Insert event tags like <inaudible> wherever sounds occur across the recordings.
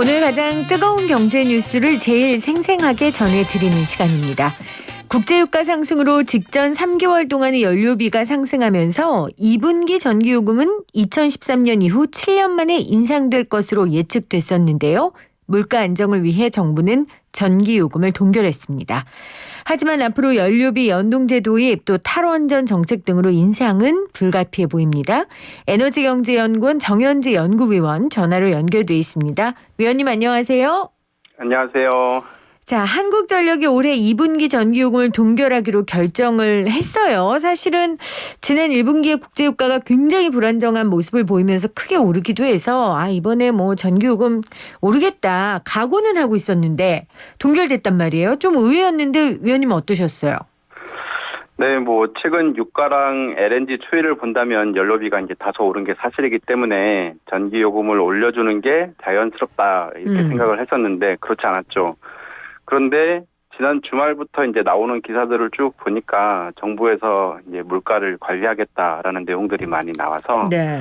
오늘 가장 뜨거운 경제 뉴스를 제일 생생하게 전해드리는 시간입니다. 국제유가 상승으로 직전 3개월 동안의 연료비가 상승하면서 2분기 전기요금은 2013년 이후 7년 만에 인상될 것으로 예측됐었는데요. 물가 안정을 위해 정부는 전기요금을 동결했습니다. 하지만 앞으로 연료비 연동제 도입 또 탈원전 정책 등으로 인상은 불가피해 보입니다. 에너지경제연구원 정현지 연구위원 전화로 연결돼 있습니다. 위원님 안녕하세요. 안녕하세요. 자, 한국전력이 올해 2분기 전기요금을 동결하기로 결정을 했어요. 사실은 지난 1분기에 국제유가가 굉장히 불안정한 모습을 보이면서 크게 오르기도 해서 아, 이번에 뭐 전기요금 오르겠다 각오는 하고 있었는데 동결됐단 말이에요. 좀 의외였는데 위원님 어떠셨어요? 네, 뭐 최근 유가랑 LNG 추이를 본다면 연료비가 이제 다소 오른 게 사실이기 때문에 전기 요금을 올려주는 게 자연스럽다 이렇게 음. 생각을 했었는데 그렇지 않았죠. 그런데 지난 주말부터 이제 나오는 기사들을 쭉 보니까 정부에서 이제 물가를 관리하겠다라는 내용들이 많이 나와서 네.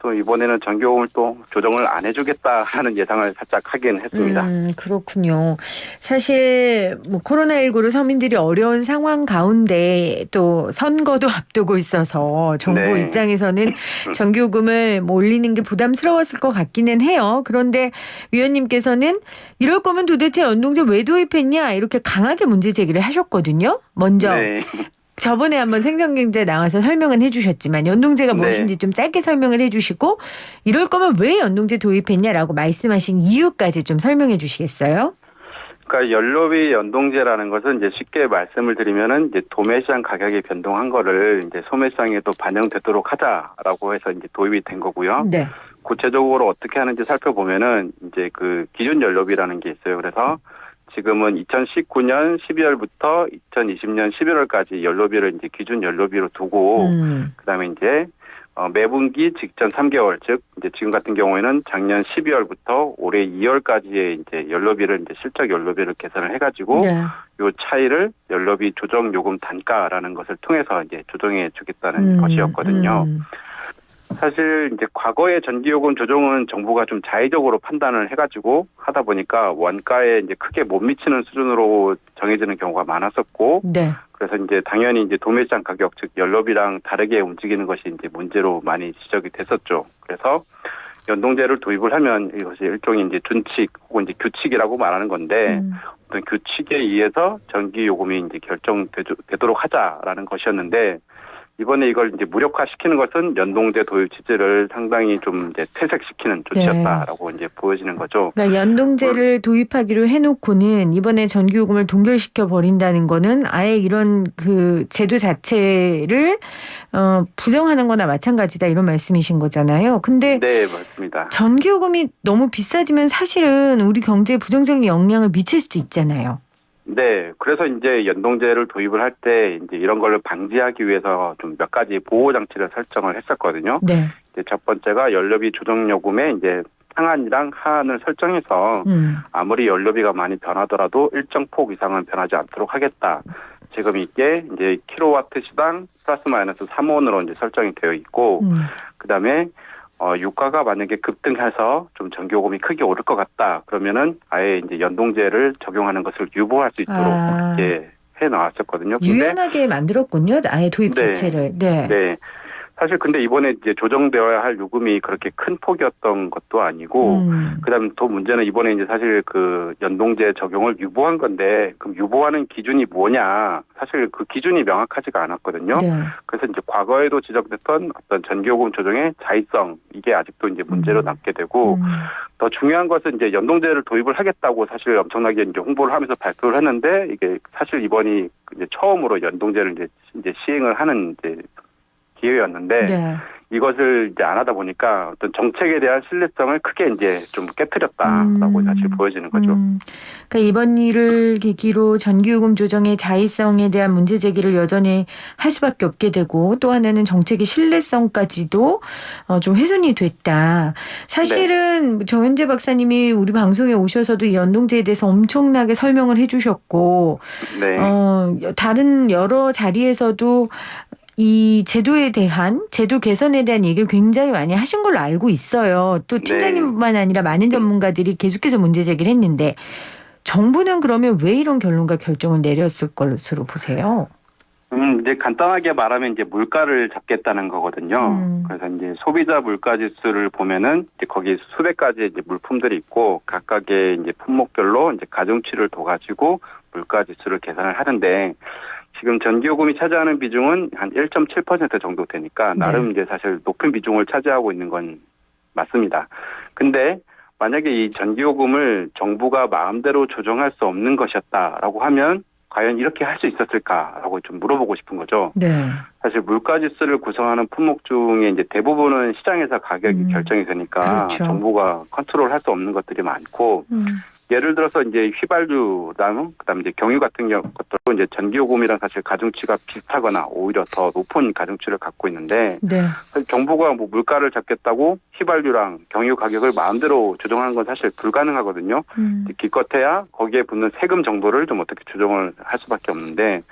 또 이번에는 전기요금을 또 조정을 안 해주겠다라는 예상을 살짝 하긴 했습니다. 음, 그렇군요. 사실 뭐 코로나19로 서민들이 어려운 상황 가운데 또 선거도 <laughs> 앞두고 있어서 정부 네. 입장에서는 <laughs> 전기요금을 뭐 올리는 게 부담스러웠을 것 같기는 해요. 그런데 위원님께서는 이럴 거면 도대체 연동제 왜 도입했냐 이렇게 강하게 문제 제기를 하셨거든요. 먼저 네. 저번에 한번 생생경제 나와서 설명은 해주셨지만 연동제가 네. 무엇인지 좀 짧게 설명을 해주시고 이럴 거면 왜 연동제 도입했냐라고 말씀하신 이유까지 좀 설명해 주시겠어요? 그러니까 연료비 연동제라는 것은 이제 쉽게 말씀을 드리면은 이제 도매시장 가격이 변동한 거를 이제 소매시장에도 반영되도록 하자라고 해서 이제 도입이 된 거고요. 네. 구체적으로 어떻게 하는지 살펴보면은 이제 그 기준 연료비라는 게 있어요. 그래서 지금은 2019년 12월부터 2020년 11월까지 연료비를 이제 기준 연료비로 두고 음. 그다음에 이제 어, 매분기 직전 3개월 즉 이제 지금 같은 경우에는 작년 12월부터 올해 2월까지의 이제 연료비를 이제 실적 연료비를 계산을 해가지고 네. 요 차이를 연료비 조정 요금 단가라는 것을 통해서 이제 조정해 주겠다는 음, 것이었거든요. 음. 사실 이제 과거의 전기요금 조정은 정부가 좀 자의적으로 판단을 해가지고 하다 보니까 원가에 이제 크게 못 미치는 수준으로 정해지는 경우가 많았었고 네. 그래서 이제 당연히 이제 도매시장 가격 즉 연료비랑 다르게 움직이는 것이 이제 문제로 많이 지적이 됐었죠. 그래서 연동제를 도입을 하면 이것이 일종의 이제 준칙 혹은 이제 규칙이라고 말하는 건데 음. 어떤 규칙에 의해서 전기 요금이 이제 결정되도록 하자라는 것이었는데 이번에 이걸 이제 무력화시키는 것은 연동제 도입 취지를 상당히 좀 이제 퇴색시키는 조치였다라고 이제 보여지는 거죠. 그러니까 연동제를 도입하기로 해놓고는 이번에 전기요금을 동결시켜 버린다는 거는 아예 이런 그 제도 자체를 어, 부정하는 거나 마찬가지다 이런 말씀이신 거잖아요. 근데 네, 맞습니다. 전기요금이 너무 비싸지면 사실은 우리 경제에 부정적인 영향을 미칠 수도 있잖아요. 네, 그래서 이제 연동제를 도입을 할 때 이제 이런 걸 방지하기 위해서 좀 몇 가지 보호 장치를 설정을 했었거든요. 네. 이제 첫 번째가 연료비 조정 요금에 이제 상한이랑 하한을 설정해서 음. 아무리 연료비가 많이 변하더라도 일정 폭 이상은 변하지 않도록 하겠다. 지금 이게 이제 킬로와트 시당 플러스 마이너스 3원으로 이제 설정이 되어 있고 음. 그다음에 어 유가가 만약에 급등해서 좀 전기요금이 크게 오를 것 같다. 그러면은 아예 이제 연동제를 적용하는 것을 유보할 수 있도록 아. 이렇게 해 나왔었거든요. 근데 유연하게 만들었군요. 아예 도입 네. 자체를. 네. 네. 사실 근데 이번에 이제 조정되어야 할 요금이 그렇게 큰 폭이었던 것도 아니고 음. 그다음 또 문제는 이번에 이제 사실 그 연동제 적용을 유보한 건데 그럼 유보하는 기준이 뭐냐 사실 그 기준이 명확하지가 않았거든요. 네. 그래서 이제 과거에도 지적됐던 어떤 전기요금 조정의 자의성 이게 아직도 이제 문제로 음. 남게 되고 음. 더 중요한 것은 이제 연동제를 도입을 하겠다고 사실 엄청나게 이제 홍보를 하면서 발표를 했는데 이게 사실 이번이 이제 처음으로 연동제를 이제 이제 시행을 하는 이제 기회였는데 네. 이것을 이제 안 하다 보니까 어떤 정책에 대한 신뢰성을 크게 이제 좀 깨뜨렸다라고 음. 사실 보여지는 거죠. 음, 그러니까 이번 일을 계기로 전기요금 조정의 자의성에 대한 문제 제기를 여전히 할 수밖에 없게 되고 또 하나는 정책의 신뢰성까지도 어, 좀 훼손이 됐다. 사실은 정현재 박사님이 우리 방송에 오셔서도 이 연동제에 대해서 엄청나게 설명을 해주셨고 네. 어, 다른 여러 자리에서도 이 제도에 대한 제도 개선에 대한 얘기를 굉장히 많이 하신 걸로 알고 있어요. 또 네. 팀장님뿐만 아니라 많은 전문가들이 계속해서 문제 제기를 했는데 정부는 그러면 왜 이런 결론과 결정을 내렸을 것으로 보세요? 음, 이제 간단하게 말하면 이제 물가를 잡겠다는 거거든요. 음. 그래서 이제 소비자 물가 지수를 보면은 이제 거기 수백 가지 이제 물품들이 있고 각각의 이제 품목별로 이제 가중치를 둬가지고 물가 지수를 계산을 하는데 지금 전기요금이 차지하는 비중은 한 1.7% 정도 되니까 네. 나름 이제 사실 높은 비중을 차지하고 있는 건 맞습니다. 근데 만약에 이 전기요금을 정부가 마음대로 조정할 수 없는 것이었다라고 하면 과연 이렇게 할 수 있었을까라고 좀 물어보고 싶은 거죠. 네. 사실 물가 지수를 구성하는 품목 중에 이제 대부분은 시장에서 가격이 음, 결정이 되니까 그렇죠. 정부가 컨트롤 할 수 없는 것들이 많고 음. 예를 들어서 이제 휘발유랑 그다음에 이제 경유 같은 경우 것도 이제 전기요금이랑 사실 가중치가 비슷하거나 오히려 더 높은 가중치를 갖고 있는데 네. 정부가 뭐 물가를 잡겠다고 휘발유랑 경유 가격을 마음대로 조정하는 건 사실 불가능하거든요. 음. 기껏해야 거기에 붙는 세금 정도를 좀 어떻게 조정을 할 수밖에 없는데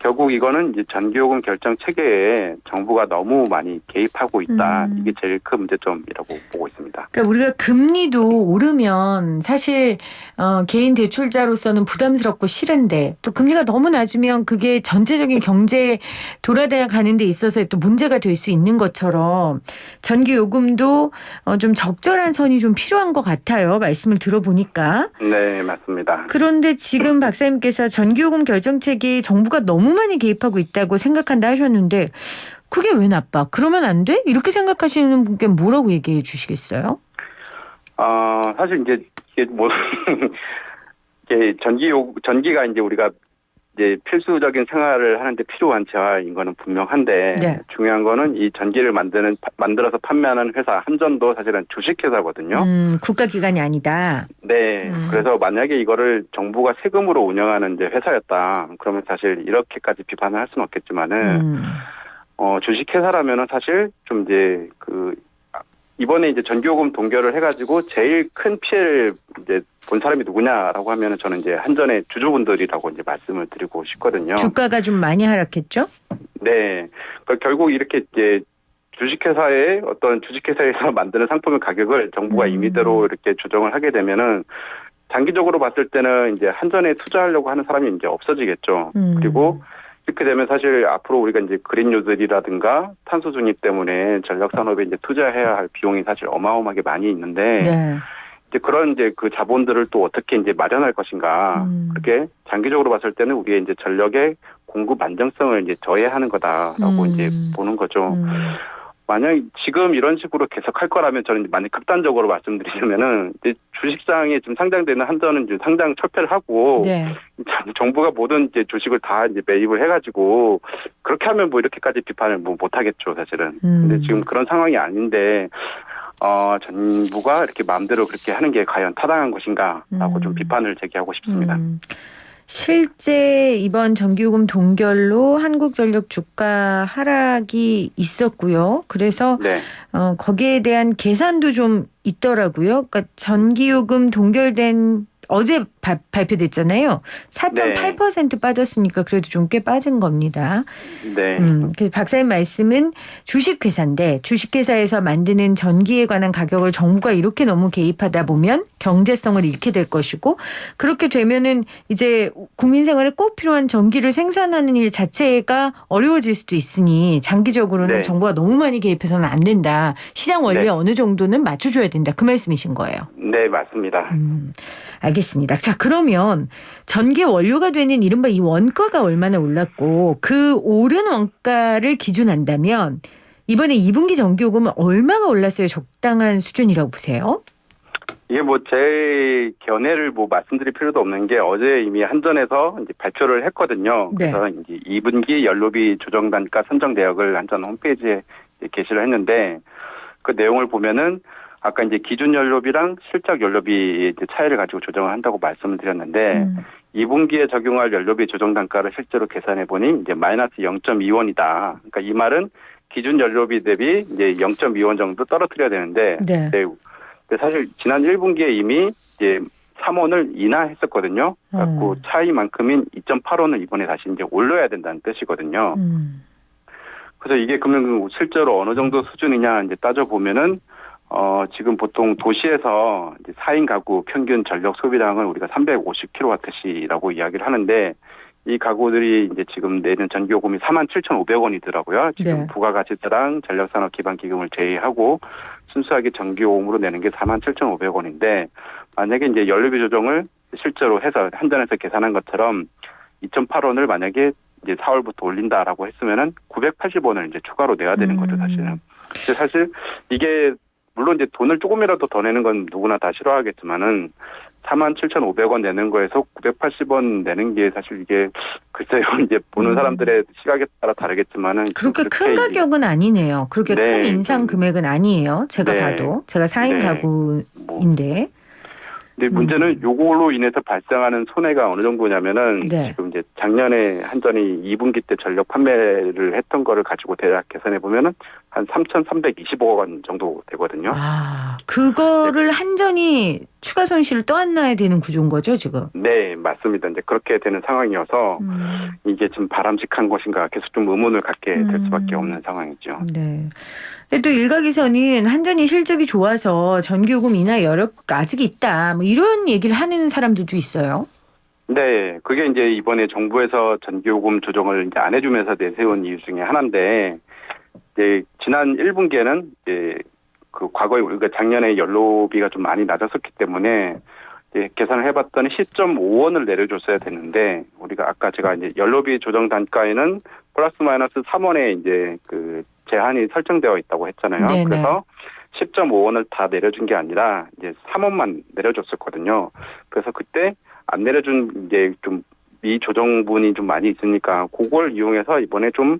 결국 이거는 이제 전기요금 결정 체계에 정부가 너무 많이 개입하고 있다. 음. 이게 제일 큰 문제점이라고 보고 있습니다. 그러니까 우리가 금리도 오르면 사실 어, 개인 대출자로서는 부담스럽고 싫은데 또 금리가 너무 낮으면 그게 전체적인 경제 돌아가는 데 있어서 또 문제가 될 수 있는 것처럼 전기 요금도 어, 좀 적절한 선이 좀 필요한 것 같아요. 말씀을 들어보니까. 네, 맞습니다. 그런데 지금 박사님께서 전기 요금 결정책에 정부가 너무 많이 개입하고 있다고 생각한다 하셨는데 그게 왜 나빠? 그러면 안 돼? 이렇게 생각하시는 분께 뭐라고 얘기해 주시겠어요? 어, 사실 이제 이게 뭐 <laughs> 이게 전기 요 전기가 이제 우리가 이제 필수적인 생활을 하는데 필요한 재화인 거는 분명한데 네. 중요한 거는 이 전기를 만드는 파- 만들어서 판매하는 회사 한전도 사실은 주식회사거든요. 음, 국가기관이 아니다. 네. 음. 그래서 만약에 이거를 정부가 세금으로 운영하는 이제 회사였다. 그러면 사실 이렇게까지 비판을 할 수는 없겠지만은 음. 어 주식회사라면은 사실 좀 이제 그 아, 이번에 이제 전기요금 동결을 해가지고 제일 큰 피해를 이제 본 사람이 누구냐라고 하면은 저는 이제 한전의 주주분들이라고 이제 말씀을 드리고 싶거든요. 주가가 좀 많이 하락했죠? 네. 그러니까 결국 이렇게 이제 주식회사의 어떤 주식회사에서 <laughs> 만드는 상품의 가격을 정부가 음. 임의대로 이렇게 조정을 하게 되면은 장기적으로 봤을 때는 이제 한전에 투자하려고 하는 사람이 이제 없어지겠죠. 음. 그리고 이렇게 되면 사실 앞으로 우리가 이제 그린 뉴딜이라든가 탄소 중립 때문에 전력 산업에 이제 투자해야 할 비용이 사실 어마어마하게 많이 있는데 네. 이제 그런 이제 그 자본들을 또 어떻게 이제 마련할 것인가 음. 그렇게 장기적으로 봤을 때는 우리의 이제 전력의 공급 안정성을 이제 저해하는 거다라고 음. 이제 보는 거죠. 음. 만약 지금 이런 식으로 계속할 거라면 저는 이제 만약 극단적으로 말씀드리자면은 이제 주식시장에 지금 상장되는 한전은 이제 상장 철폐를 하고 네. 참 정부가 모든 이제 주식을 다 이제 매입을 해가지고 그렇게 하면 뭐 이렇게까지 비판을 뭐 못하겠죠 사실은. 음. 근데 지금 그런 상황이 아닌데 어 정부가 이렇게 마음대로 그렇게 하는 게 과연 타당한 것인가라고 음. 좀 비판을 제기하고 싶습니다. 음. 실제 이번 전기요금 동결로 한국전력 주가 하락이 있었고요. 그래서 네, 어, 거기에 대한 계산도 좀 있더라고요. 그러니까 전기요금 동결된 어제 발, 발표됐잖아요. 4.8% 빠졌으니까 그래도 좀 꽤 빠진 겁니다. 네, 음, 그 박사님 말씀은 주식회사인데 주식회사에서 만드는 전기에 관한 가격을 정부가 이렇게 너무 개입하다 보면 경제성을 잃게 될 것이고 그렇게 되면은 이제 국민 생활에 꼭 필요한 전기를 생산하는 일 자체가 어려워질 수도 있으니 장기적으로는 네. 정부가 너무 많이 개입해서는 안 된다. 시장 원리에 네. 어느 정도는 맞춰줘야 된다. 그 말씀이신 거예요. 네 맞습니다. 음, 알겠습니다. 자, 그러면 전기 원료가 되는 이른바 이 원가가 얼마나 올랐고 그 오른 원가를 기준한다면 이번에 2분기 전기요금은 얼마가 올랐어요? 적당한 수준이라고 보세요? 이게 뭐 제 견해를 뭐 말씀드릴 필요도 없는 게 어제 이미 한전에서 이제 발표를 했거든요. 네. 그래서 이제 2분기 연료비 조정 단가 선정 내역을 한전 홈페이지에 게시를 했는데 그 내용을 보면은 아까 이제 기준 연료비랑 실적 연료비 차이를 가지고 조정을 한다고 말씀을 드렸는데 음, 2분기에 적용할 연료비 조정 단가를 실제로 계산해 보니 이제 마이너스 0.2원이다. 그러니까 이 말은 기준 연료비 대비 이제 0.2원 정도 떨어뜨려야 되는데 네. 네. 근데 사실 지난 1분기에 이미 이제 3원을 인하했었거든요. 그래갖고 음. 차이만큼인 2.8원을 이번에 다시 이제 올려야 된다는 뜻이거든요. 음, 그래서 이게 그러면 실제로 어느 정도 수준이냐 이제 따져 보면은 어 지금 보통 도시에서 이제 4인 가구 평균 전력 소비량을 우리가 350kWh라고 이야기를 하는데 이 가구들이 이제 지금 내는 전기요금이 47,500원이더라고요. 지금 네. 부가가치세랑 전력산업 기반 기금을 제외하고 순수하게 전기요금으로 내는 게 47,500원인데 만약에 이제 연료비 조정을 실제로 해서 한전에서 계산한 것처럼 2,008원을 만약에 이제 4월부터 올린다라고 했으면은 980원을 이제 추가로 내야 되는 거죠, 음. 사실은. 사실 이게 물론 이제 돈을 조금이라도 더 내는 건 누구나 다 싫어하겠지만은 47,500원 내는 거에서 980원 내는 게 사실 이게 글쎄요 <laughs> 이제 보는 음. 사람들의 시각에 따라 다르겠지만은 그렇게 좀큰 가격은 아니네요. 그렇게 네, 큰 인상 좀- 금액은 아니에요. 제가 네. 봐도 제가 4인 네. 가구인데 뭐 근데 문제는 요걸로 인해서 발생하는 손해가 어느 정도냐면은 네. 지금 이제 작년에 한전이 2분기 때 전력 판매를 했던 거를 가지고 대략 계산해 보면은 한 3,325억 원 정도 되거든요. 아 그거를 한전이 추가 손실을 떠안나야 되는 구조인 거죠 지금. 네, 맞습니다. 이제 그렇게 되는 상황이어서 음. 이게 좀 바람직한 것인가 계속 좀 의문을 갖게 될 음. 수밖에 없는 상황이죠. 네. 또 일각에서는 한전이 실적이 좋아서 전기요금 인하 여력 아직 있다. 뭐 이런 얘기를 하는 사람들도 있어요. 네, 그게 이제 이번에 정부에서 전기요금 조정을 이제 안 해주면서 내세운 이유 중에 하나인데, 이제 지난 1분기에는 이제 그 과거에 우리가 작년에 연료비가 좀 많이 낮았었기 때문에 이제 계산을 해봤더니 10.5원을 내려줬어야 됐는데 우리가 아까 제가 이제 연료비 조정 단가에는 플러스 마이너스 3원에 이제 그 제한이 설정되어 있다고 했잖아요. 네네. 그래서 10.5원을 다 내려준 게 아니라 이제 3원만 내려줬었거든요. 그래서 그때 안 내려준 이제 좀이 조정분이 좀 많이 있으니까 그걸 이용해서 이번에 좀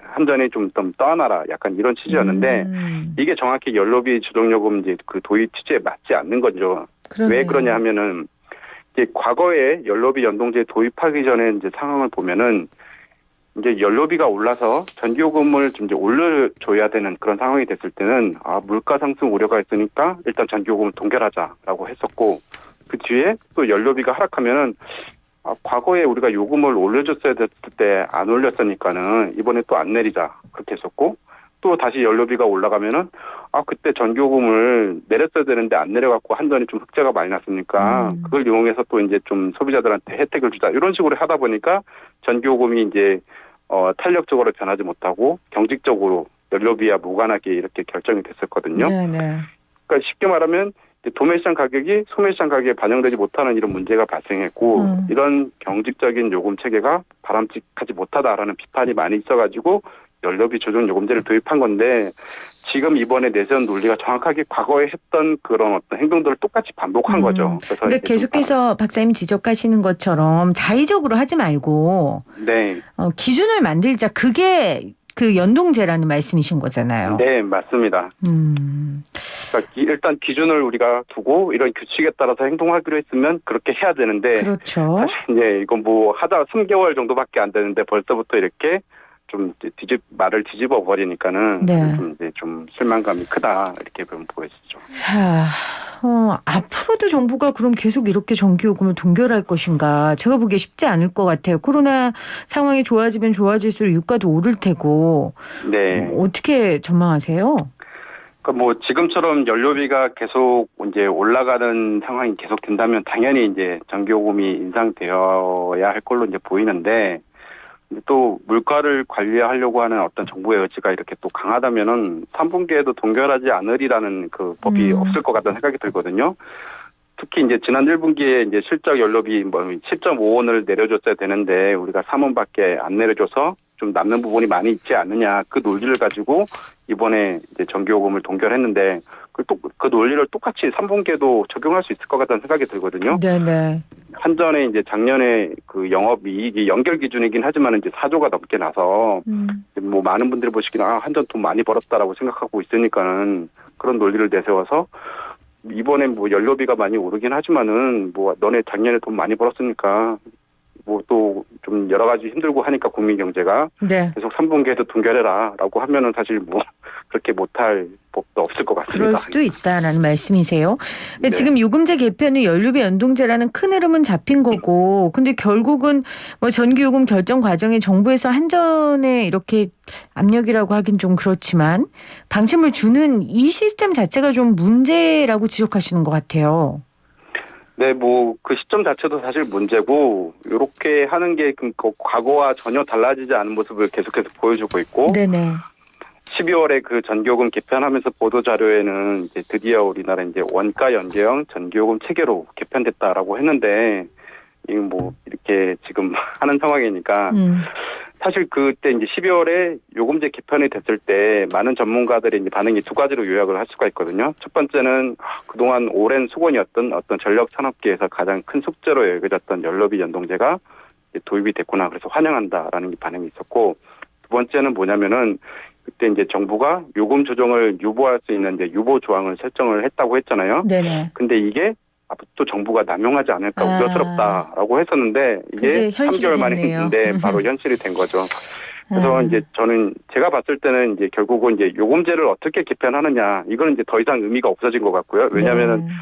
한전이 좀 좀 떠안아라 약간 이런 취지였는데 음. 이게 정확히 연료비 조정요금 이제 그 도입 취지에 맞지 않는 거죠. 왜 그러네요. 그러냐 하면은 이제 과거에 연료비 연동제 도입하기 전에 이제 상황을 보면은 이제 연료비가 올라서 전기요금을 좀 이제 올려줘야 되는 그런 상황이 됐을 때는 아 물가 상승 우려가 있으니까 일단 전기요금을 동결하자라고 했었고 그 뒤에 또 연료비가 하락하면은 아, 과거에 우리가 요금을 올려줬어야 됐을 때 안 올렸으니까는 이번에 또 안 내리자 그렇게 했었고 또 다시 연료비가 올라가면은 아 그때 전기요금을 내렸어야 되는데 안 내려갖고 한전이 좀 흑자가 많이 났으니까 음. 그걸 이용해서 또 이제 좀 소비자들한테 혜택을 주자 이런 식으로 하다 보니까 전기요금이 이제 어 탄력적으로 변하지 못하고 경직적으로 연료비와 무관하게 이렇게 결정이 됐었거든요. 네네. 그러니까 쉽게 말하면 도매시장 가격이 소매시장 가격에 반영되지 못하는 이런 문제가 발생했고 음. 이런 경직적인 요금 체계가 바람직하지 못하다라는 비판이 많이 있어가지고 연료비 조정 요금제를 도입한 건데 지금 이번에 내세운 논리가 정확하게 과거에 했던 그런 어떤 행동들을 똑같이 반복한 음. 거죠. 그래서 그러니까 계속해서 박사님 지적하시는 것처럼 자의적으로 하지 말고 바- 네, 어, 기준을 만들자. 그게 그 연동제라는 말씀이신 거잖아요. 네 맞습니다. 음. 그러니까 기- 일단 기준을 우리가 두고 이런 규칙에 따라서 행동하기로 했으면 그렇게 해야 되는데 그렇죠. 사실 이제 이건 뭐 하다 3개월 정도밖에 안 되는데 벌써부터 이렇게 좀 뒤집 말을 뒤집어 버리니까는 네. 좀 이제 좀 실망감이 크다 이렇게 보면 보여지죠. 자, 어, 앞으로도 정부가 그럼 계속 이렇게 전기 요금을 동결할 것인가? 제가 보기에 쉽지 않을 것 같아요. 코로나 상황이 좋아지면 좋아질수록 유가도 오를 테고 네. 어, 어떻게 전망하세요? 그러니까 뭐 지금처럼 연료비가 계속 이제 올라가는 상황이 계속 된다면 당연히 이제 전기요금이 인상되어야 할 걸로 이제 보이는데 또 물가를 관리하려고 하는 어떤 정부의 의지가 이렇게 또 강하다면은 3분기에도 동결하지 않으리라는 그 법이 음. 없을 것 같다는 생각이 들거든요. 특히 이제 지난 1분기에 이제 실적 연료비 뭐 10.5원을 내려줬어야 되는데 우리가 3원밖에 안 내려줘서 좀 남는 부분이 많이 있지 않느냐 그 논리를 가지고 이번에 이제 전기요금을 동결했는데 그, 또, 그 논리를 똑같이 3분기에도 적용할 수 있을 것 같다는 생각이 들거든요. 네네. 한전에 이제 작년에 그 영업이익이 연결 기준이긴 하지만 이제 4조가 넘게 나서 음. 뭐 많은 분들이 보시기는 아, 한전 돈 많이 벌었다라고 생각하고 있으니까는 그런 논리를 내세워서 이번에 뭐 연료비가 많이 오르긴 하지만은 뭐 너네 작년에 돈 많이 벌었으니까 뭐 또 좀 여러 가지 힘들고 하니까 국민 경제가 네. 계속 3분기에도 동결해라라고 하면은 사실 뭐 그렇게 못할 법도 없을 것 같습니다. 그럴 수도 있다라는 말씀이세요. 근데 네. 지금 요금제 개편은 연료비 연동제라는 큰 흐름은 잡힌 거고, 근데 결국은 뭐 전기 요금 결정 과정에 정부에서 한전에 이렇게 압력이라고 하긴 좀 그렇지만 방침을 주는 이 시스템 자체가 좀 문제라고 지적하시는 것 같아요. 네, 뭐 그 시점 자체도 사실 문제고 이렇게 하는 게그 과거와 전혀 달라지지 않은 모습을 계속해서 보여주고 있고 네네. 12월에 그 전기요금 개편하면서 보도 자료에는 이제 드디어 우리나라 이제 원가 연계형 전기요금 체계로 개편됐다라고 했는데 이거 뭐 이렇게 지금 <laughs> 하는 상황이니까 음. 사실 그때 이제 12월에 요금제 개편이 됐을 때 많은 전문가들이 이제 반응이 두 가지로 요약을 할 수가 있거든요. 첫 번째는 아, 그동안 오랜 수건이었던 어떤 전력 산업계에서 가장 큰 숙제로 여겨졌던 연료비 연동제가 도입이 됐구나. 그래서 환영한다라는 게 반응이 있었고 두 번째는 뭐냐면은 그때 이제 정부가 요금 조정을 유보할 수 있는 이제 유보 조항을 설정을 했다고 했잖아요. 네네. 근데 이게 앞으로 정부가 남용하지 않을까 아. 우려스럽다라고 했었는데 이게 그게 현실이 3개월 만에. 했는데 바로 현실이 된 거죠. 그래서 아. 이제 저는 제가 봤을 때는 이제 결국은 이제 요금제를 어떻게 개편하느냐 이거는 이제 더 이상 의미가 없어진 것 같고요. 왜냐하면은 네.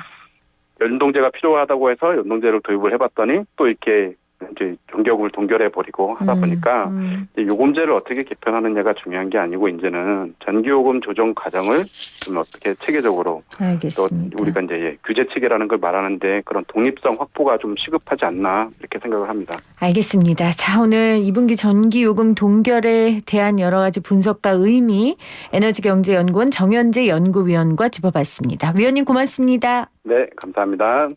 연동제가 필요하다고 해서 연동제를 도입을 해봤더니 또 이렇게 이제 경격을 동결해 버리고 하다 음, 보니까 음. 이제 요금제를 어떻게 개편하느냐가 중요한 게 아니고 이제는 전기요금 조정 과정을 좀 어떻게 체계적으로 또 알겠습니다. 우리가 이제 예, 규제 체계라는 걸 말하는데 그런 독립성 확보가 좀 시급하지 않나 이렇게 생각을 합니다. 알겠습니다. 자, 오늘 2분기 전기요금 동결에 대한 여러 가지 분석과 의미 에너지경제연구원 정현재 연구위원과 짚어봤습니다. 위원님 고맙습니다. 네, 감사합니다.